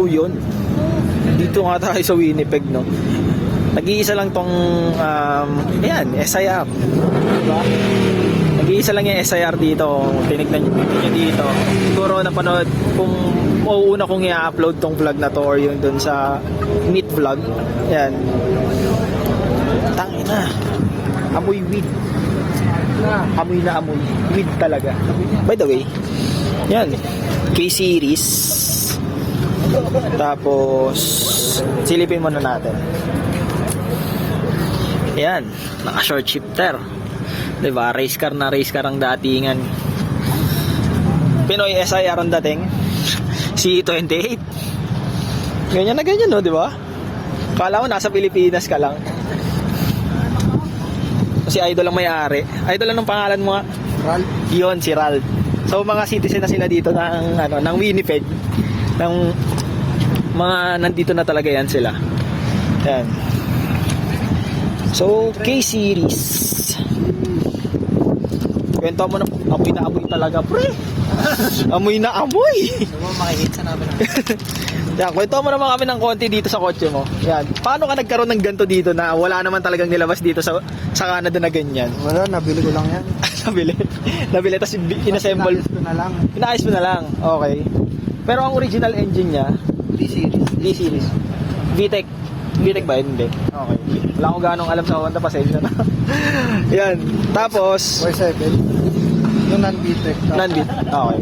So yun. Dito nga tayo sa Winnipeg, no? Nag-iisa lang tong, um, ayan, SIR. Diba? Nag-iisa lang yung SIR dito. Tinignan nyo dito. Siguro napanood kung mauuna kong i-upload tong vlog na to or yun dun sa meet vlog. Ayan. Tangina. Amoy weed. Amoy na amoy. Weed talaga. By the way, yan. K-series. Tapos, silipin muna natin. Yan. Naka short shifter. Diba? Race car na race car ang datingan. Pinoy SIR ang dating. C28. Ganyan na ganyan, no? Di ba? Kala mo nasa Pilipinas ka lang. Si Idol ang may-ari. Idol, anong pangalan mo? Ralph. Yun, si Ralph. So, mga citizen na sila dito ng, ano, ng Winnipeg. Ng mga nandito na talaga yan sila. Yan. So, K-Series. Kwento mo na, amoy na amoy talaga, pre. amoy na amoy. Mo makikita namin Yan, kwento mo naman kami ng konti dito sa kotse mo. Yan. Paano ka nagkaroon ng ganto dito na wala naman talagang nilabas dito sa sa Canada na ganyan? Wala, nabili ko lang yan. Nabili. Nabili, tapos inassemble. Inayos ko na lang. Inaayos mo na lang. Okay. Pero ang original engine niya, D-series. VTEC. VTEC ba? Hindi. Okay. Wala akong ganong alam sa Honda, pasensya na. Yan. Tapos, Y7. Yung non-BTEC. non Okay.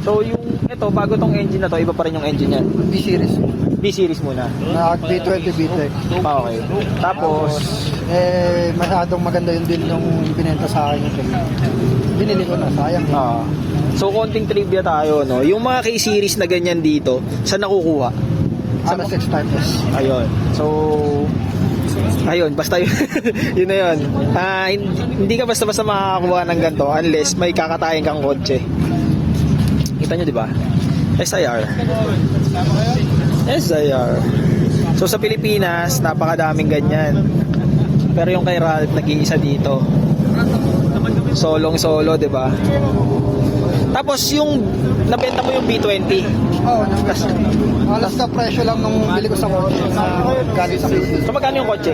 So, yung ito, bago tong engine na to, iba pa rin yung engine yan. B-series. B-series muna. Na B20 BTEC. Okay. Tapos, Eh, masyadong maganda yun din nung binenta sa akin yung. Binili ko na, sayang. ah, so konting trivia tayo, no? Yung mga K-series na ganyan dito, saan nakukuha? Ano 6 type S. Ayun. So, ayun, basta yun. yun na yun. Ah, hin- hindi ka basta-basta makakakuha ng ganito unless may kakatayin kang kotse. Kita nyo, di ba? SIR. SIR. So, sa Pilipinas, napakadaming ganyan. Pero yung kay Ralph, nag-iisa dito. Solong-solo, di ba? Tapos yung nabenta mo yung B20. Oo, oh, alas na presyo lang nung bili ko sa kotse na galing sa Philippines. So magkano yung kotse?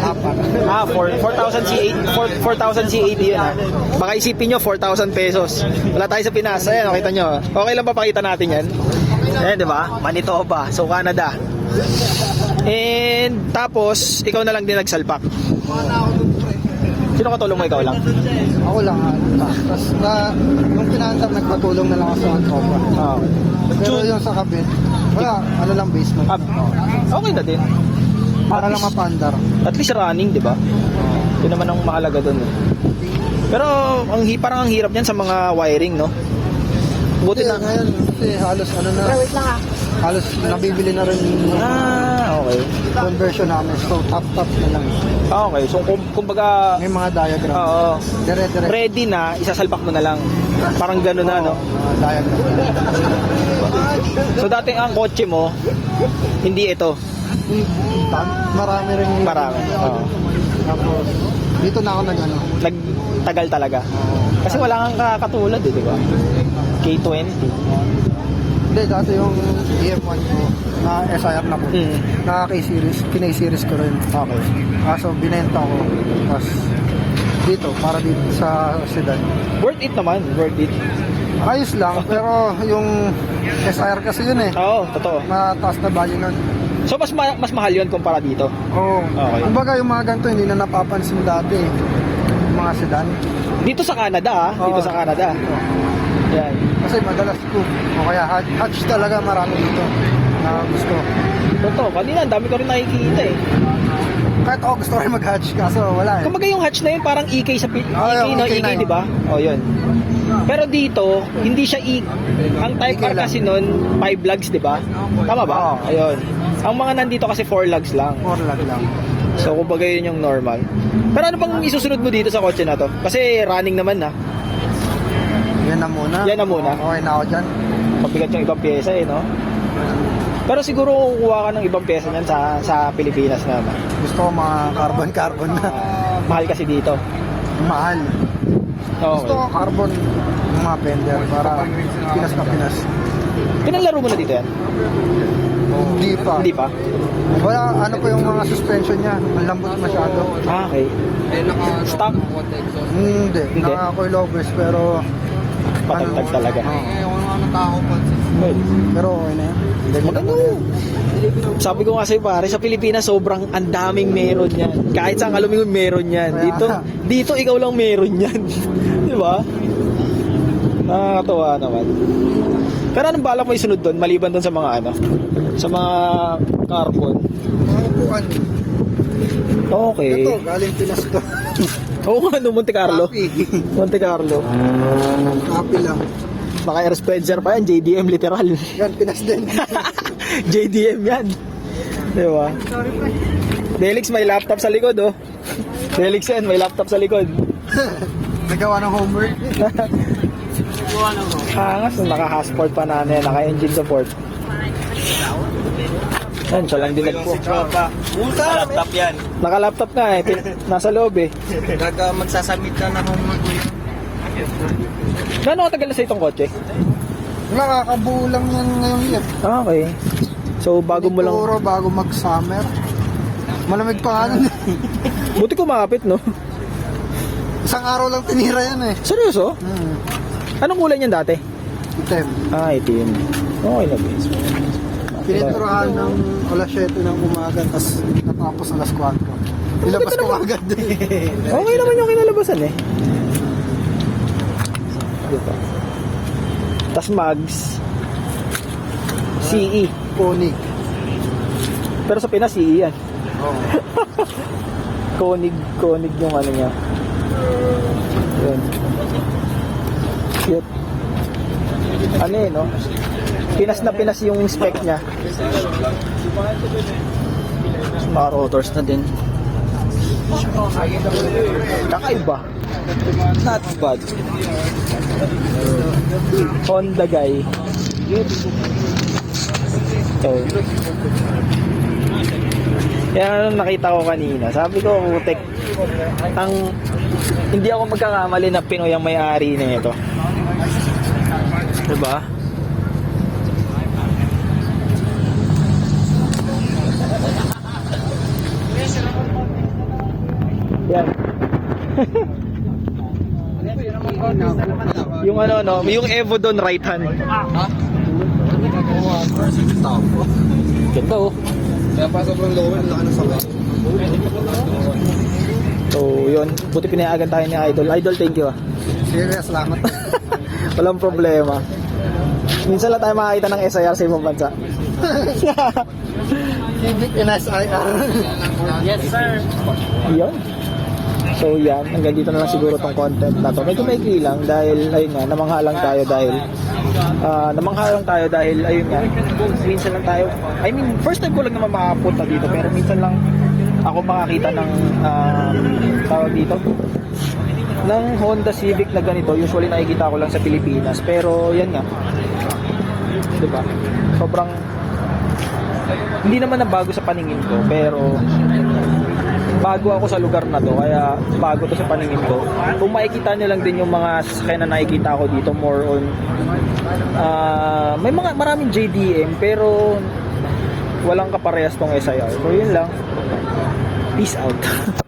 Apat. Ah, 4 4,000 C8 4,000 C80 yun ah. Baka isipin nyo 4,000 pesos. Wala tayo sa Pinas. Ayan, nakita nyo. Okay lang ba pakita natin yan? Ayan, di ba? Manitoba. So, Canada. And tapos, ikaw na lang din nagsalpak. Sino katulong mo ikaw lang? Ako lang. ah. Tapos na, yung pinandar, nagpatulong na lang ako sa mga tropa. Ah. Pero yung sa kabit, wala, ano lang basement. Ah, okay na din. Para lang mapandar. At least running, di ba? Yun naman ang mahalaga doon. Eh. Pero ang hi- parang ang hirap niyan sa mga wiring, no? Buti Buti na. ngayon, kasi halos ano na, halos nabibili na rin yung Ah, okay. conversion namin. So, top-top na lang. Ah, okay. So kum- kumbaga May mga diagram. oo. Dire-dire. ready na, isasalpak mo na lang. Parang gano'n na, no? Mga diagram. So dati ang kotse mo, hindi ito. Tam- Marami rin. Marami. Oo. Tapos, dito na ako nag ano. Nagtagal talaga. Kasi wala kang kakatulad, eh, di ba? K20. Hindi, dati yung EF1 ko, na SIR na po. Hmm. Na K-series, kinay-series ko rin. Okay. Kaso, binenta ko. Tapos, dito, para dito sa sedan. Worth it naman, worth it. Ayos lang, pero yung SIR kasi yun eh. Oo, totoo. Mataas na value nun. So mas ma- mas mahal 'yon kumpara dito. Oo. Okay. Kumbaga yung mga ganito hindi na napapansin dati. eh. Yung mga sedan. Dito sa Canada, ah. Dito Oo. sa Canada. Yan. Kasi madalas ko. O kaya hatch, hatch talaga marami dito na gusto. Totoo, kanina ang dami ko rin nakikita eh. Kahit ako gusto rin mag-hatch kaso wala eh. Kumbaga yung hatch na yun parang EK sa pi- Oo, EK, yung no? EK EK, di ba? Oh, yun. Pero dito, hindi siya E. Ang type EK R kasi nun, 5 lugs, di ba? Tama ba? Oo. Ayun. Ang mga nandito kasi 4 lugs lang. More lag lang. So, kumbaga yun yung normal. Pero ano bang isusunod mo dito sa kotse na to? Kasi running naman na. Yan na muna. Yan na muna. Okay na ako dyan. Mabigat yung ibang pyesa eh, no? Pero siguro kukuha ka ng ibang pyesa niyan sa, sa Pilipinas naman. Gusto ko mga carbon-carbon na. Ah, mahal kasi dito. Mahal. Okay. Gusto ko carbon yung mga fender para Pinas na Pinas. Pinanlaro mo na dito yan? Hindi pa. Hindi pa? Wala, ano po yung mga suspension niya. Ang lambot masyado. Ah, okay. Stock? Hindi. Hindi. Naka-coilovers pero... Patagtag talaga. Oo. Well, Pero okay na yan. Maganda. Sabi ko nga sa'yo pare, sa Pilipinas sobrang ang daming meron yan. Kahit saan mo meron yan. Dito, dito ikaw lang meron yan. Di ba? Nakakatawa naman. Pero anong balak mo isunod doon? Maliban doon sa mga ano? Sa mga carbon. Mga upuan. Okay. Ito, galing Pinas to. Oo nga, no, Monte Carlo. Copy. Monte Carlo. Copy lang. Baka Air Spencer pa yan, JDM literal. Yan, Pinas din. JDM yan. Di ba? Delix may laptop sa likod oh. Delix yan, may laptop sa likod. Nagawa ng homework. Angas, naka-passport pa na naka-engine support. Yan, siya lang dinag po. Laptop yan. Naka-laptop nga eh, nasa loob eh. Gaga magsasubmit ka na mo yun. Gano'ng katagal na sa itong kotse? Wala, kakabuo lang yan ngayong year. Ah, okay. So, bago mo lang... Puro bago mag-summer. Malamig pa nga. Buti kumapit, no? Isang araw lang tinira yan eh. Seryoso? Hmm. Anong kulay niyan dati? Item. Ah, itim. Okay na, base. Piniturahan ng alas 7 ng umaga, tapos natapos alas 4. Ilabas ko agad eh. Okay naman yung kinalabasan eh. Diba? Tas mags. CE. Konig. Pero sa Pinas, CE yan. Oo. Konig, konig yung ano niya. Yun. Cute. Ano eh, no? Pinas na Pinas yung spec niya. Mga rotors na din. Kakaiba. Not bad. Honda guy. So, kaya nung nakita ko kanina, sabi ko, utek, ang, hindi ako magkakamali na Pinoy ang may-ari na ito. Diba? yung ano no, yung Evo doon right hand. Ganda oh. Kaya pa sobrang lower, laki ng sakit. So, yun. Buti pinayagan tayo ni Idol. Idol, thank you ah. Serious, salamat. Walang problema. Minsan lang tayo makakita ng SIR sa ibang bansa. Civic NSIR. Yes, sir. Yun. So yan, hanggang dito na lang siguro tong content na to. Medyo maikli lang dahil ayun nga, namangha lang tayo dahil ah namangha lang tayo dahil ayun nga, minsan lang tayo. I mean, first time ko lang naman makapunta dito pero minsan lang ako makakita ng um, tawag dito ng Honda Civic na ganito. Usually nakikita ko lang sa Pilipinas pero yan nga. 'Di ba? Sobrang hindi naman na bago sa paningin ko pero bago ako sa lugar na to kaya bago to sa paningin ko kung makikita nyo lang din yung mga sasakyan na nakikita ko dito more on ah, may mga maraming JDM pero walang kaparehas tong SIR so yun lang. Peace out